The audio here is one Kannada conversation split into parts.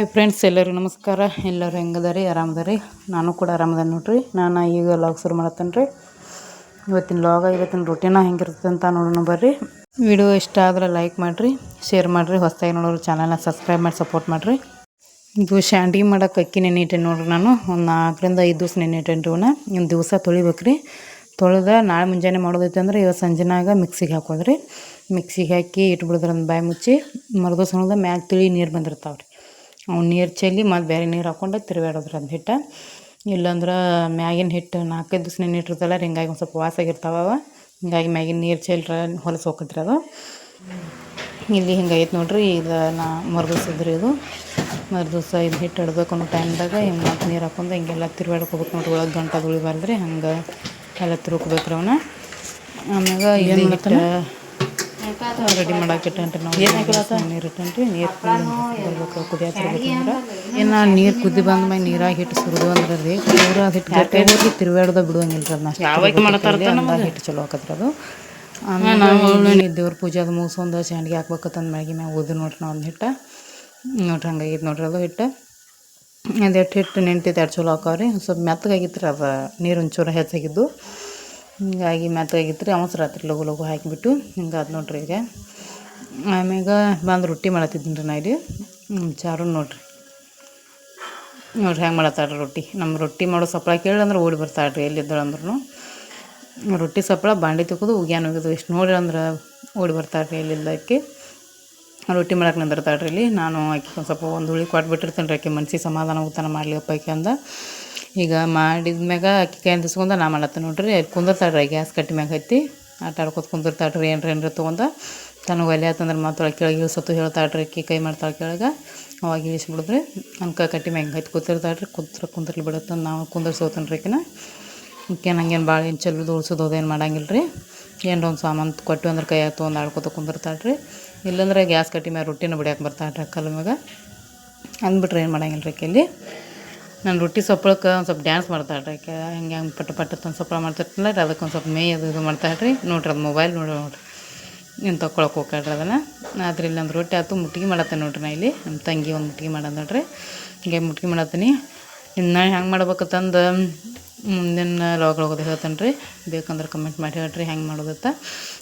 ಹಾಯ್ ಫ್ರೆಂಡ್ಸ್ ಎಲ್ಲರಿಗೂ ನಮಸ್ಕಾರ. ಎಲ್ಲರೂ ಹೆಂಗದಾರಿ? ಆರಾಮದಾರಿ? ನಾನು ಕೂಡ ಆರಾಮದ ನೋಡ್ರಿ. ನಾನು ಈಗ ಲಾಗ್ ಶುರು ಮಾಡತ್ತೇನೆ ರೀ. ಇವತ್ತಿನ ಲಾಗ ಇವತ್ತಿನ ರೊಟೀನ ಹೆಂಗಿರ್ತದೆ ಅಂತ ನೋಡೋಣ ಬರ್ರಿ. ವಿಡಿಯೋ ಇಷ್ಟ ಆದ್ರೆ ಲೈಕ್ ಮಾಡಿರಿ ಶೇರ್ ಮಾಡಿರಿ, ಹೊಸದಾಗಿ ನೋಡೋರು ಚಾನಲ್ನ ಸಬ್ಸ್ಕ್ರೈಬ್ ಮಾಡಿ ಸಪೋರ್ಟ್ ಮಾಡಿರಿ. ಇದು ಶಾಂಡಿ ಮಾಡೋಕೆ ಅಕ್ಕಿ ನೆನೆ ನೋಡ್ರಿ ನಾನು. ಒಂದು ನಾಲ್ಕರಿಂದ ಐದು ದಿವ್ಸ ನೆನೆ ಇಟ್ಟೇನಿ ರೀ ಇವನ್ನ ಒಂದು ದಿವಸ ತೊಳಿಬೇಕು ರೀ ತೊಳೆದ ನಾಳೆ ಮುಂಜಾನೆ ಮಾಡೋದೈತೆ ಅಂದ್ರೆ ಇವತ್ತು ಸಂಜೆನಾಗ ಮಿಕ್ಸಿಗೆ ಹಾಕೋದ್ರಿ. ಮಿಕ್ಸಿಗೆ ಹಾಕಿ ಇಟ್ಬಿಡಿದ್ರೆ ಒಂದು ಬಾಯಿ ಮುಚ್ಚಿ ಮರದ ಮ್ಯಾಗ ತಿಳಿ ನೀರು ಬಂದಿರ್ತಾವೆ ರೀ ನೀರು ಚೆಲ್ಲಿ ಮತ್ತು ಬೇರೆ ನೀರು ಹಾಕ್ಕೊಂಡು ತಿರುಗಾಡೋದ್ರಿ ಅದು ಹಿಟ್ಟು. ಇಲ್ಲಾಂದ್ರೆ ಮ್ಯಾಗಿನ ಹಿಟ್ಟು ನಾಲ್ಕೈದು ದಿವ್ಸ ನೆನೆ ಇಟ್ಟಿರ್ತಲ್ಲ ರೀ ಹಿಂಗಾಗಿ ಒಂದು ಸ್ವಲ್ಪ ವಾಸಾಗಿರ್ತಾವ ಹಿಂಗಾಗಿ ಮ್ಯಾಗಿನ ನೀರು ಚೆಲ್ರ ಹೊಲಸು ಹೋಗತ್ರಿ ಅದು. ಇಲ್ಲಿ ಹಿಂಗೈತೆ ನೋಡ್ರಿ ಇದು ನಾ ಮರ್ದಿಸಿದ್ರಿ ಇದು. ಮರುದಿವ್ಸ ಇದು ಹಿಟ್ಟು ಇಡಬೇಕು ಅನ್ನೋ ಟೈಮ್ದಾಗ ಹಿಂಗೆ ಮತ್ತು ನೀರು ಹಾಕೊಂಡು ಹಿಂಗೆಲ್ಲ ಹೋಗ್ಬೇಕು ನೋಡ್ರಿ ಒಳಗೆ ಗಂಟ ರೀ ಹಂಗೆ ಎಲ್ಲ ತಿರುಗ್ಬೇಕ್ರಿ ಅವನ್ನ ಆಮ್ಯಾಗ ಇಲ್ಲಿ ಹಿಟ್ಟು ರೆಡಿ ಮಾಡಕ್ಕೆ ಇಟ್ಟಂಟ್ರಿ ನಾವು ನೀರು ಇಟ್ಟಂಟ್ರಿ ನೀರು ಬರ್ಬೇಕು ಕುದಿಯಾತಿರ್ಬೇಕಂದ್ರೆ ಇನ್ನು ನೀರು ಕುದ್ದಿ ಬಂದ ಮೇಲೆ ನೀರಾಗಿ ಹಿಟ್ಟು ಸುರಿದು ಅಂದ್ರೆ ರೀ ಪೂರ ಅದು ಹಿಟ್ಟು ಗಟ್ಟಿ ಹೋಗಿ ತಿರುಗಾಡ್ದ ಬಿಡುವಂಗಿಲ್ಲ ರೀ ಅದನ್ನ ಹಿಟ್ಟು ಚಲೋ ಹಾಕತ್ರಿ ಅದು. ಆಮೇಲೆ ದೇವ್ರ ಪೂಜೆ ಅದು ಮುಗಿಸೊಂದು ಶಾಂಡ್ಗೆ ಹಾಕ್ಬೇಕಂತಂದು ಮ್ಯಾಗಿ ಮ್ಯಾಗ ಓದಿ ನೋಡ್ರಿ ನಾವು ಒಂದು ಹಿಟ್ಟು. ನೋಡ್ರಿ ಹಂಗಾಗಿತ್ತು ನೋಡ್ರಿ ಅದು ಹಿಟ್ಟು. ಅದೆಟ್ಟು ಹಿಟ್ಟು ನೆಂಟಿತ್ತು ಎರಡು ಚಲೋ ಹಾಕವ್ರಿ ಸ್ವಲ್ಪ ಮೆತ್ತಗಾಗಿತ್ತು ರೀ ಅದು ನೀರು ಒಂಚೂರು ಹೆಚ್ಚಾಗಿದ್ದು. ಹಿಂಗಾಗಿ ಮೆತ್ತಗಾಗಿತ್ತು ರೀ ಅವಸ್ ರಾತ್ರಿ ಲಘು ಲಗು ಹಾಕಿಬಿಟ್ಟು ಹಿಂಗೆ ಅದು ನೋಡ್ರಿ ಈಗ. ಆಮ್ಯಾಗ ಬಂದು ರೊಟ್ಟಿ ಮಾಡತ್ತಿದ್ದೀನಿ ರೀ ನಾ ಇಲ್ಲಿ. ಚಾರು ನೋಡ್ರಿ. ನೋಡ್ರಿ ಹೆಂಗೆ ಮಾಡತ್ತಾಳ್ರಿ ರೊಟ್ಟಿ. ನಮ್ಮ ರೊಟ್ಟಿ ಮಾಡೋ ಸಪ್ಪಳ ಕೇಳಿ ಅಂದ್ರೆ ಓಡಿ ಬರ್ತಾಳ್ರಿ ಎಲ್ಲಿದ್ದಳು ಅಂದ್ರೂ ರೊಟ್ಟಿ ಸಪ್ಳ ಬಾಂಡಿ ತಿಕ್ಕೋದು ಉಗ್ಯಾನ ಹೋಗಿದ್ದು ಎಷ್ಟು ನೋಡಿ ಅಂದ್ರೆ ಓಡಿ ಬರ್ತಾಳ್ರಿ ಎಲ್ಲಿದ್ದಕ್ಕೆ ರೊಟ್ಟಿ ಮಾಡಕ್ಕೆ ನಿಂದಿರ್ತಾಳ್ರಿ ಇಲ್ಲಿ. ನಾನು ಆಕೆ ಸ್ವಲ್ಪ ಒಂದು ಹುಳಿ ಕೊಟ್ಬಿಟ್ಟಿರ್ತೇನೆ ರೀ ಆಕೆ ಮನ್ಸಿಗೆ ಸಮಾಧಾನ ಊತನ ಮಾಡ್ಲಿಪ್ಪ ಆಕೆ ಅಂದ. ಈಗ ಮಾಡಿದ ಮ್ಯಾಗ ಅಕ್ಕಿ ಕೈಯಿಂದ ನಾ ಮಾಡತ್ತೆ ನೋಡ್ರಿ. ಕುಂದಿರ್ತಾಳ್ರಿ ಗ್ಯಾಸ್ ಕಟ್ಟಿ ಮ್ಯಾಗ ಹತ್ತಿ. ಆಟ ಆಡ್ಕೊತ ಕುಂದಿರ್ತಾಳ್ರಿ ಏನ್ರಿ ಏನ್ರಿ ತೊಗೊಂಡ ತನಗೆ ಒಲೆ ಆತಂದ್ರೆ ಮತ್ತೆ ಕೆಳಗೆ ಇಳಿಸತ್ತು ಹೇಳ್ತಾಳ್ರಿ, ಅಕ್ಕಿ ಕೈ ಮಾಡ್ತಾಳೆ ಕೆಳಗೆ. ಅವಾಗ ಇಳಿಸ್ಬಿಡಿದ್ರಿ ಅನ್ಕ ಕಟ್ಟಿ ಮ್ಯಾಗ ಹತ್ತಿ ಕೂತಿರ್ತಾಳ್ರಿ. ಕುಂತ್ರ ಕುಂದ್ರಲಿ ಬಿಡುತ್ತೆ ನಾವು ಕುಂದಿರ್ಸೋತನ ರೀ ಆಕಿನ. ಈಕೆ ನಂಗೇನು ಭಾಳ ಏನು ಚೆಲ್ಲೋದು ಉಳಿಸೋದು ಅದೇನು ಮಾಡಂಗಿಲ್ಲ ರೀ ಏನರ ಒಂದು ಸಾಮಾನು ಕೊಟ್ಟು ಅಂದ್ರೆ ಕೈ ತೊಗೊಂಡು ಆಡ್ಕೊತ ಕುಂದಿರ್ತಾಳ್ರಿ. ಇಲ್ಲಾಂದ್ರೆ ಗ್ಯಾಸ್ ಕಟ್ಟಿ ಮ್ಯಾಗ ರೊಟ್ಟಿನ ಬಿಡ್ಯಾಕೆ ಬರ್ತಾಳ್ರಿ ಕಲ್ಲ ಮ್ಯಾಗ. ಅಂದ್ಬಿಟ್ರೆ ಏನು ಮಾಡಂಗಿಲ್ಲ ರೀ ನಾನು ರೊಟ್ಟಿ ಸೊಪ್ಪಳಕ್ಕೆ ಒಂದು ಸ್ವಲ್ಪ ಡ್ಯಾನ್ಸ್ ಮಾಡ್ತಾಳ್ರಿ ಆಕೆ ಹೆಂಗೆ ಹಂಗೆ ಪಟ್ಟ ಪಟ್ಟ ಒಂದು ಸೊಪ್ಪಳ ಮಾಡ್ತಿರ್ತಲ್ಲ ರೀ ಅದಕ್ಕೆ ಒಂದು ಸ್ವಲ್ಪ ಮೇ ಅದು ಇದು ಮಾಡ್ತಾಳ್ರಿ ನೋಡ್ರಿ, ಅದು ಮೊಬೈಲ್ ನೋಡಿ, ನೋಡ್ರಿ. ನೀನು ತೊಗೊಳಕ್ಕೆ ಹೋಗ್ಕಾಡ್ರಿ ಅದನ್ನು. ಆದ್ರೆ ಇಲ್ಲಿ ರೊಟ್ಟಿ ಆಯ್ತು ಮುಟ್ಗಿ ಮಾಡತ್ತೆ ನೋಡ್ರಿ ನಾ ಇಲ್ಲಿ. ನಮ್ಮ ತಂಗಿ ಒಂದು ಮುಟ್ಗಿ ಮಾಡೋದು ನೋಡ್ರಿ. ಹಿಂಗೆ ಮುಟ್ಗಿ ಮಾಡತ್ತೀನಿ. ಇನ್ನು ಹೆಂಗೆ ಮಾಡ್ಬೇಕಂತಂದು ಮುಂದಿನ ಲಾಗ್ ಹೋಗೋದು ಹೇಳ್ತೇನೆ ರೀ. ಬೇಕಂದ್ರೆ ಕಮೆಂಟ್ ಮಾಡಿ ಹೇಳ್ರಿ, ಹೆಂಗೆ ಮಾಡೋದತ್ತ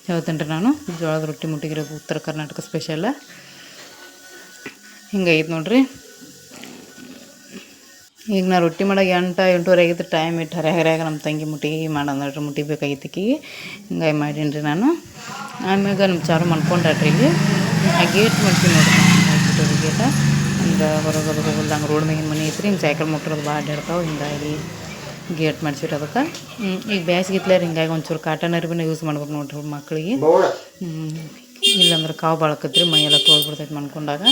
ಹೇಳ್ತೇನೆ ರೀ ನಾನು. ಜೋಳದ ರೊಟ್ಟಿ ಮುಟ್ಟಿಗಿರೋ ಉತ್ತರ ಕರ್ನಾಟಕ ಸ್ಪೆಷಲ್ ಹಿಂಗೈತೆ ನೋಡ್ರಿ. ಈಗ ನಾ ರೊಟ್ಟಿ ಮಾಡೋಕೆ ಎಂಟು ಎಂಟೂವರೆ ಆಗಿತ್ತು ಟೈಮ್ ಇಟ್ಟು ಹರೆ ಹರಿಯಾಗ ನಮ್ಮ ತಂಗಿ ಮುಟ್ಟಿ ಮಾಡೋಣ ನೋಡ್ರಿ ಮುಟ್ಟಿ ಬೇಕಾಗಿತ್ತು ಆಕಿಗೆ ಹಿಂಗಾಗಿ ಮಾಡೀನಿ ರೀ ನಾನು. ಆಮ್ಯಾಗ ನಮ್ಮ ಚಾರು ಮಾಡ್ಕೊಂಡ್ರಿ ಇಲ್ಲಿ. ಆ ಗೇಟ್ ಮಾಡ್ತೀನಿ ನೋಡ್ರಿ ಹಾಕ್ಬಿಟ್ಟು ಗೇಟ ಹಿಂಗೆ ಹೊರಗೆ ಹೋಗಲ್ದಂಗೆ ರೋಡ್ ಮ್ಯಾಗಿನ ಮನೆ ಐತ್ರಿ ಹಿಂಗೆ ಸೈಕಲ್ ಮುಟ್ಟಿರೋದು ಭಾಳ ಅಡ್ಡಾಡ್ತಾವೆ ಹಿಂಗಾಗಿ ಗೇಟ್ ಮಾಡಿಸಿಟ್ಟು ಅದಕ್ಕೆ. ಈಗ ಬ್ಯಾಸ್ಗಿತ್ಲೆ ಹಿಂಗಾಗಿ ಒಂಚೂರು ಕಾಟನ್ ಅರ್ಬಿನ ಯೂಸ್ ಮಾಡ್ಬೇಕು ನೋಡ್ರಿ ಮಕ್ಕಳಿಗೆ ಇಲ್ಲಾಂದ್ರೆ ಕಾವು ಬಾಳಕತ್ರಿ ಮೈಯೆಲ್ಲ ತೋಳ್ಬಿಡ್ತೈತೆ ಮಾಡ್ಕೊಂಡಾಗ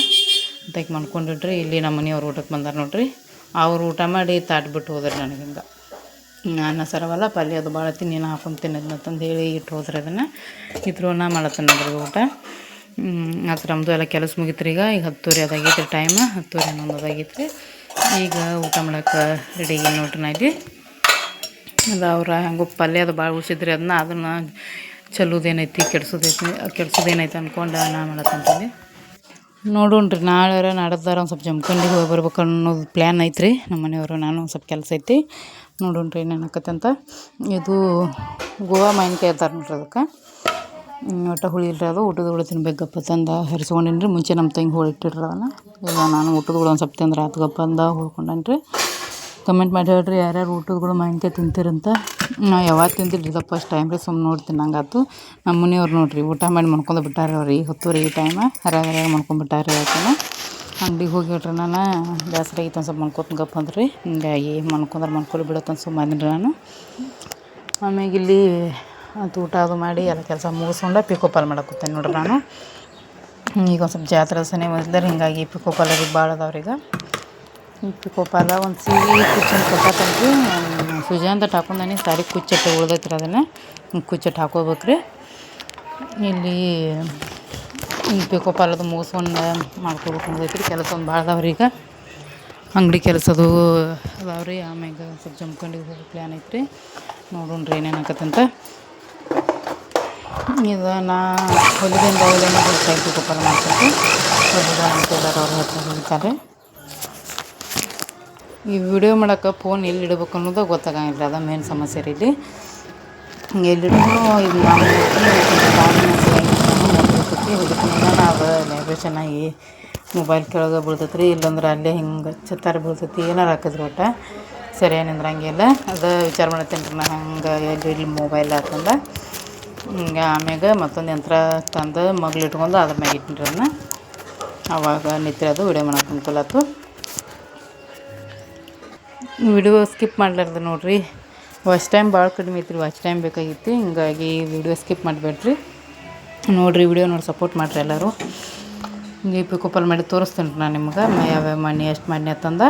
ಅಂತ ಮಾಡ್ಕೊಂಡಿಡ್ರಿ ಇಲ್ಲಿ ನಮ್ಮ ಮನೆಯವ್ರು ಊಟಕ್ಕೆ ಬಂದಾರ ನೋಡ್ರಿ. ಅವ್ರು ಊಟ ಮಾಡಿ ತಾಟ್ಬಿಟ್ಟು ಹೋದ್ರು ನನಗೆ ಹಿಂಗೆ ನಾನು ಸರವಲ್ಲ ಪಲ್ಯ ಅದು ಭಾಳ ತಿನ್ನೇನು ಹಾಕೊಂಡು ತಿನ್ನೋದು ಮತ್ತೊಂದು ಹೇಳಿ ಇಟ್ಟು ಹೋದ್ರೆ ಅದನ್ನು. ಇದ್ರು ನಾ ಮಾಡತ್ತೇನೆ ನಮ್ಮ ಊಟ. ಅದು ನಮ್ಮದು ಎಲ್ಲ ಕೆಲಸ ಮುಗಿತ್ರಿ ಈಗ. ಈಗ ಹತ್ತೂರಿ ಅದಾಗೈತೆ ರೀ ಟೈಮ್ ಹತ್ತೂರಿ ಹನ್ನೊಂದು ರೀ ಈಗ ಊಟ ಮಾಡಕ್ಕೆ ರೆಡಿ ನೋಡ್ರಿ ನಾ ಅದು ಅವ್ರ ಹೆಂಗೋ ಪಲ್ಯ ಅದು ಭಾಳ ಉಳಿಸಿದ್ರಿ ಅದನ್ನ. ಅದನ್ನು ಚಲೋದೇನೈತಿ ಕೆಡ್ಸೋದೈತಿ ಕೆಡ್ಸೋದೇನೈತಿ ಅಂದ್ಕೊಂಡು ನಾ ಮಾಡತ್ತಂತೀನಿ ನೋಡೋಣ್ರಿ ನಾಳೆ ನಾಡದಾರ ಒಂದು ಸ್ವಲ್ಪ ಜಮ್ಕಂಡಿಗೆ ಹೋಗಿ ಬರ್ಬೇಕು ಅನ್ನೋದು ಪ್ಲ್ಯಾನ್ ಐತ್ರಿ. ನಮ್ಮ ಮನೆಯವರು, ನಾನು ಒಂದು ಸ್ವಲ್ಪ ಕೆಲಸ ಐತಿ. ನೋಡೋಣ್ರಿ ಏನು ಅಂತ ಇದು ಗೋವಾ ಮಾವಿನಕಾಯಿ ಅಂತಾರೆ ನೋಡ್ರಿ ಅದಕ್ಕೆ. ಒಟ್ಟು ಹುಳಿ ಇಲ್ರಿ ಅದು. ಊಟದ ಹುಳಿ ತಿನ್ಬೇಕಪ್ಪ ತಂದ ಹರಿಸ್ಕೊಂಡೇನಿ ರೀ ಮುಂಚೆ ನಮ್ಮ ತಂಗಿ ಹೋಳಿ ಇಟ್ಟಿಡ್ರಿ ಅದನ್ನು ಈಗ ನಾನು ಊಟದ ಒಂದು ಸ್ವಲ್ಪ ತಿಂದ್ರೆ ಆತ್ಗಪ್ಪ ಅಂದ ಹೋಳ್ಕೊಂಡೇನಿ ಕಮೆಂಟ್ ಮಾಡಿ ಹೇಳ್ರಿ, ಯಾರ್ಯಾರು ಊಟಗಳು ಮಾವಿನ್ಕಾಯಿ ತಿಂತೀರಂತ. ನಾ ಯಾವಾಗ ತಿಂದಿಲ್ಲ ಫಸ್ಟ್ ಟೈಮ್ ರೀ ಸುಮ್ಮನೆ ನೋಡ್ತೀನಿ ನಂಗಾತು ನಮ್ಮ ಮನೆಯವ್ರು ನೋಡ್ರಿ, ಊಟ ಮಾಡಿ ಮಾಡ್ಕೊಂಡು ಬಿಟ್ಟಾರೆ ಅವ್ರಿ ಹೊತ್ತೂರಿ ಈ ಟೈಮ ಹರಾಗ ಹರಾಗ ಮಾಡ್ಕೊಂಡ್ಬಿಟ್ಟಾರೆ ಯಾಕೆನ ಅಂಗಡಿಗೆ ಹೋಗಿ ನಾನು ಬೇಸರ ಆಗಿತ್ತು ಒಂದು ಸ್ವಲ್ಪ ಮನ್ಕೋತ ಅಂದ್ರಿ ಹಿಂಗಾಗಿ ಮನ್ಕೊಂಡ್ರೆ ಮನ್ಕೊಳ್ಳಿ ಬಿಡತ್ತೆ ಸುಮ್ಮನೆ ನಾನು. ಆಮ್ಯಾಗ ಇಲ್ಲಿ ಊಟ ಅದು ಮಾಡಿ ಎಲ್ಲ ಕೆಲಸ ಮುಗಿಸ್ಕೊಂಡು ಪಿಕೋಪಾಲ್ ಮಾಡಕ್ಕೆ ನೋಡ್ರಿ ನಾನು. ಈಗ ಒಂದು ಸ್ವಲ್ಪ ಜಾತ್ರೆ ಸನೇ ಬಂದಿದ್ದಾರೆ ಹಿಂಗಾಗಿ ಪಿಕೋಪಾಲ್ ಅವ್ರಿಗೆ ಭಾಳ ಅದಾವ್ರಿ ಪಿಕೋ ಪಾಲ ಒಂದು ಸೀರೆ ಕುಚ್ಚನ್ನು ಕೊಟ್ಟತನ್ರಿ ಸುಜಾಂತ ಹಾಕೊಂಡಿ ಸಾರಿ ಕುಚ್ಚಟ್ಟು ಉಳ್ದೈತ್ರಿ ಅದನ್ನು. ಕುಚ್ಚಟ್ಟು ಹಾಕೋಬೇಕ್ರಿ. ಇಲ್ಲಿ ಈ ಪಿಕೋ ಪಾಲದು ಮುಗಿಸ್ಕೊಂಡು ಮಾಡ್ಕೋಬೇಕು ಅನ್ನೋದೈತ್ರಿ. ಕೆಲಸ ಒಂದು ಭಾಳ ಅದಾವ್ರಿ ಈಗ. ಅಂಗಡಿ ಕೆಲಸದು ಅದಾವ್ರಿ. ಆಮ್ಯಾಗ ಸ್ವಲ್ಪ ಜಮ್ಕೊಂಡು ಹೋಗೋ ಪ್ಲ್ಯಾನ್ ಐತ್ರಿ. ನೋಡೋಣ್ರಿ ಏನೇನು ಆಕತ್ತಂತ. ಇದು ನಾ ಹೊಲಿದಿಂದ ಹೊಲಿನ ಪಿಕೋ ಪಾಲ ಹೊಲಿದ ಅಂತ ಅವ್ರ ಹತ್ರ ಹೇಳ್ತಾರೆ ಈ ವಿಡಿಯೋ ಮಾಡೋಕ್ಕೆ ಫೋನ್ ಎಲ್ಲಿ ಇಡಬೇಕು ಅನ್ನೋದು ಗೊತ್ತಾಗಂಗಿಲ್ಲ. ಅದ ಮೇನ್ ಸಮಸ್ಯೆ ರೀ ಇಲ್ಲಿ. ಎಲ್ಲಿಡೋನು ಇದು ಚೆನ್ನಾಗಿ ಮೊಬೈಲ್ ಕೆಳಗೆ ಬೀಳ್ತೈತೆ ರೀ ಇಲ್ಲಂದ್ರೆ ಅಲ್ಲೇ ಹಿಂಗೆ ಚತ್ತಾರ ಬೀಳ್ತೈತಿ. ಏನಾರು ಹಾಕಿದ್ರು ಒಟ್ಟ? ಸರಿ ನಿಂದ್ರಂಗಿಲ್ಲ ಅದು ವಿಚಾರ ಮಾಡತ್ತೇನೆ ರೀ ನಾ ಹಂಗೆ ಎಲ್ಲಿ ಇಲ್ಲಿ ಮೊಬೈಲ್ ಆತಂದ ಹಿಂಗೆ ಆಮ್ಯಾಗ ಮತ್ತೊಂದು ಯಂತ್ರ ತಂದು ಮಗ್ಲಿಟ್ಕೊಂಡು ಅದ್ರ ಮ್ಯಾಗ ಇಟ್ಟಿನಿ ಅವಾಗ ನಿತ್ಯ ಅದು ವಿಡಿಯೋ ಮಾಡೋಕೆ ಅನುಕೂಲ ಆಯ್ತು ವಿಡಿಯೋ ಸ್ಕಿಪ್ ಮಾಡಲಾರ್ದು ನೋಡ್ರಿ. ವಾಚ್ ಟೈಮ್ ಭಾಳ ಕಡಿಮೆ ಐತ್ರಿ ವಾಚ್ ಟೈಮ್ ಬೇಕಾಗಿತ್ತು. ಹಿಂಗಾಗಿ ವಿಡಿಯೋ ಸ್ಕಿಪ್ ಮಾಡಬೇಡ್ರಿ. ನೋಡಿರಿ, ವಿಡಿಯೋ ನೋಡಿ ಸಪೋರ್ಟ್ ಮಾಡಿರಿ ಎಲ್ಲರೂ. ಹಿಂಗೆ ಪಿಕೋಪಲ್ ಮಾಡಿ ತೋರಿಸ್ತೇನೆ ನಾನು ನಿಮ್ಗೆ. ಯಾವ್ಯಾವ ಮಣ್ಣಿ ಎಷ್ಟು ಮನೆ ಅಂತಂದ.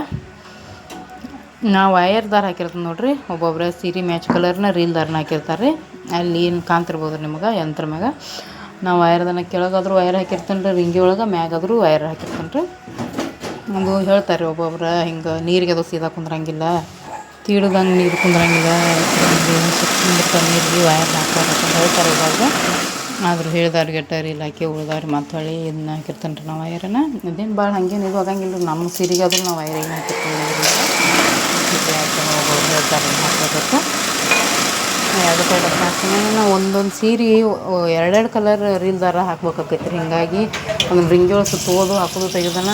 ನಾ ವಯರ್ ದಾರ ಹಾಕಿರ್ತೀನಿ ನೋಡಿರಿ. ಒಬ್ಬೊಬ್ಬರೇ ಸೀರೆ ಮ್ಯಾಚ್ ಕಲರ್ನ ರೀಲ್ ದಾರನ ಹಾಕಿರ್ತಾರೆ ಅಲ್ಲಿ ಏನು ಕಾಣ್ತಿರ್ಬೋದು ನಿಮ್ಗೆ, ಯಂತ್ರ ಮ್ಯಾಗ. ನಾವು ಕೆಳಗಾದರೂ ಕೆಳಗಾದ್ರೂ ವಯರ್ ಹಾಕಿರ್ತೀನಿ ರೀ ರಿಂಗಿ ಒಳಗೆ, ಮ್ಯಾಗಾದರೂ ವಯರ್ ಹಾಕಿರ್ತೀನಿ ರೀ ಒಂದು ಹೇಳ್ತಾರೆ ಒಬ್ಬೊಬ್ರು, ಹಿಂಗೆ ನೀರಿಗೆ ಅದು ಸೀದಾ ಕುಂದ್ರಂಗಿಲ್ಲ, ತೀಡ್ದಂಗೆ ನೀರು ಕುಂದ್ರಂಗಿಲ್ಲ ನೀರಿಗೆ ವಯರ್ ಹಾಕ್ತಾರೆ ಅಂತ ಹೇಳ್ತಾರೆ ಇವಾಗ. ಆದರೂ ಹೇಳ್ದಾರ ಗೆಟ್ಟಾರಿ ಇಲಾಖೆ ಉಳ್ದಾರಿ ಮತ್ತು ಹೊಳ್ಳಿ ಇದನ್ನ ಹಾಕಿರ್ತಾನೆ ರೀ ನಾವು ವೈರನ್ನ ಇದೇನು ಭಾಳ ಹಂಗೇನು ಇದು ಆಗಂಗಿಲ್ಲ ರೀ ನಮ್ಮ ಸೀರೆಗೆ ಆದರೂ ನಾವು ವೈರ್ ಏನು ಹಾಕಿರ್ತೀವಿ ಒಬ್ಬೊಬ್ರು ಹೇಳ್ತಾರೆ ಒಂದೊಂದು ಸೀರೆ ಎರಡೆರಡು ಕಲರ್ ರೀಲ್ದಾರ ಹಾಕ್ಬೇಕಾಕೈತಿ ರೀ ಹಿಂಗಾಗಿ ಒಂದು ಒಳಗೆ ಸುತ್ತೋದು ಹಾಕೋದು ತೆಗೆದನ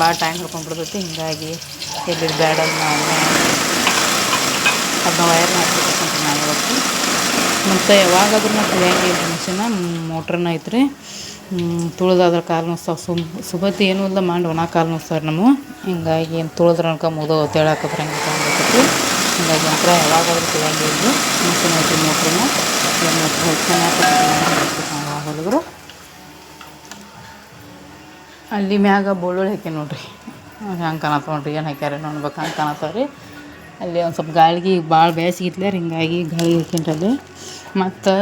ಭಾಳ ಟೈಮ್ ಹಿಡ್ಕೊಂಡ್ಬಿಡ್ತೈತಿ. ಹಿಂಗಾಗಿ ಎಲ್ಲಿ ಬ್ಯಾಡ ನಾವು ಅದನ್ನ ವೈರ್ ಹಾಕ್ಬೇಕಂತ ನಾನು ಇವತ್ತು ಮತ್ತು ಯಾವಾಗಾದ್ರೂ ನಾವು ಮನುಷ್ಯನ ಮಿಷಿನ ಮೋಟ್ರನ್ನ ಐತ್ರಿ. ತುಳಿದಾದ್ರೆ ಕಾಲು ನೋಸ್ತಾವೆ ಸುಮ್ ಸುಬತ್ತಿ ಏನೂ ಇಲ್ಲ ಮಾಡಿ ಒಣ ಕಾಲು ನೋಸ್ತಾವ್ರಿ ನಮ್ಮ ಹಿಂಗಾಗಿ ಏನು ತುಳಿದ್ರೆ ಅನ್ಕ ಮುದೋ ತೇಳಾಕತ್ರ ಹಂಗೆ ಕಾಣ್ಬೇಕೈತಿ ಹಿಂಗಾಗಿ ನಂತರ ಯಾವಾಗಾದ್ರೂ ತುಳಿಯಂಗಿಲ್ಲ ಮಿಷಿನ್ ಐತಿ ಮೋಟ್ರನ್ನ ಮೋಟ್ರ್ ಅಲ್ಲಿ ಮ್ಯಾಗ ಬೆಳ್ಳುಳ್ಳಿ ಹಾಕಿ ನೋಡ್ರಿ. ಹಂಗೆ ಕಾಣತ್ತ ನೋಡ್ರಿ, ಏನು ಹಾಕ್ಯಾರ ನೋಡ್ಬೇಕು ಹಂಗೆ ಕಾಣತ್ತಾವ ರೀ ಅಲ್ಲಿ ಒಂದು ಸ್ವಲ್ಪ ಗಾಳಿಗೆ ಭಾಳ ಬೇಸಿಗೆ ಹಿಂಗಾಗಿ ಗಾಳಿ ಹಾಕಿನ್ರಿ ಅಲ್ಲಿ. ಮತ್ತು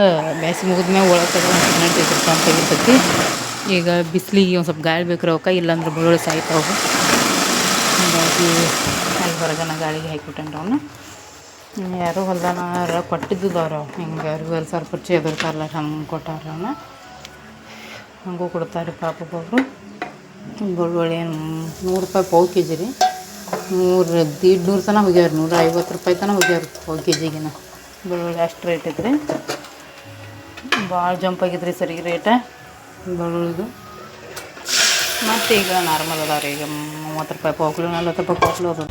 ಬೇಸಿಗೆ ಮುಗಿದ್ಮ್ಯಾಗ ಒಳಗೆ ತೆಗೆದು ಈಗ ಬಿಸಿಲಿಗೆ ಒಂದು ಸ್ವಲ್ಪ ಗಾಳಿ ಬೇಕು ಅವಕ್ಕೆ ಇಲ್ಲಾಂದ್ರೆ ಬೆಳ್ಳುಳ್ಳಿ ಸಾಯ್ತಾವೆ. ಹಿಂಗಾಗಿ ಅಲ್ಲಿ ಹೊರಗನ ಗಾಳಿಗೆ ಹಾಕಿಬಿಟ್ಟೇನ್ರಿ ಅವನ್ನ ಯಾರೋ ಹೊಲ್ದಾನ ಕೊಟ್ಟಿದ್ದದವ್ರು ಅವು ಹಿಂಗೆ ಅರಿವಲ್ ಸಾವಿರ ಪರಿಚಯ ಎದುರ್ತಾರಲ್ಲ ಹಂಗೆ ಕೊಟ್ಟಾರ ಅವನ್ನ ಹಂಗೂ ಕೊಡ್ತಾರೆ ಪಾಪ ಒಬ್ಬೊಬ್ರು ಬೆಳ್ಳುಳ್ಳಿ ನೂರು ರೂಪಾಯಿ ಪಾವು ಕೆ ಜಿ ರೀ. ನೂರು ದೀಡ್ ನೂರು ತನಕ ಹೋಗ್ಯಾವ್ರಿ ನೂರ ಐವತ್ತು ರೂಪಾಯಿ ತನಕ ಹೋಗ್ಯಾವ್ರಿ ಪಾವು ಕೆ ಜಿಗಿನ ಬೆಳ್ಳುಳ್ಳಿ ಅಷ್ಟು ರೇಟ್ ಐತ್ರಿ. ಭಾಳ ಜಂಪ್ ಆಗಿದ್ರಿ ಸರಿಗೆ ರೇಟ ಬೆಳ್ಳುಳ್ಳಿದು ಮತ್ತು ಈಗ ನಾರ್ಮಲ್ ಅದಾವ ರೀ ಈಗ ಮೂವತ್ತು ರೂಪಾಯಿ ಪಾವು ಕಿಲೋ, ನಲ್ವತ್ತು ರೂಪಾಯಿ ಪಾವು ಕಿಲೋ ಅದಾವ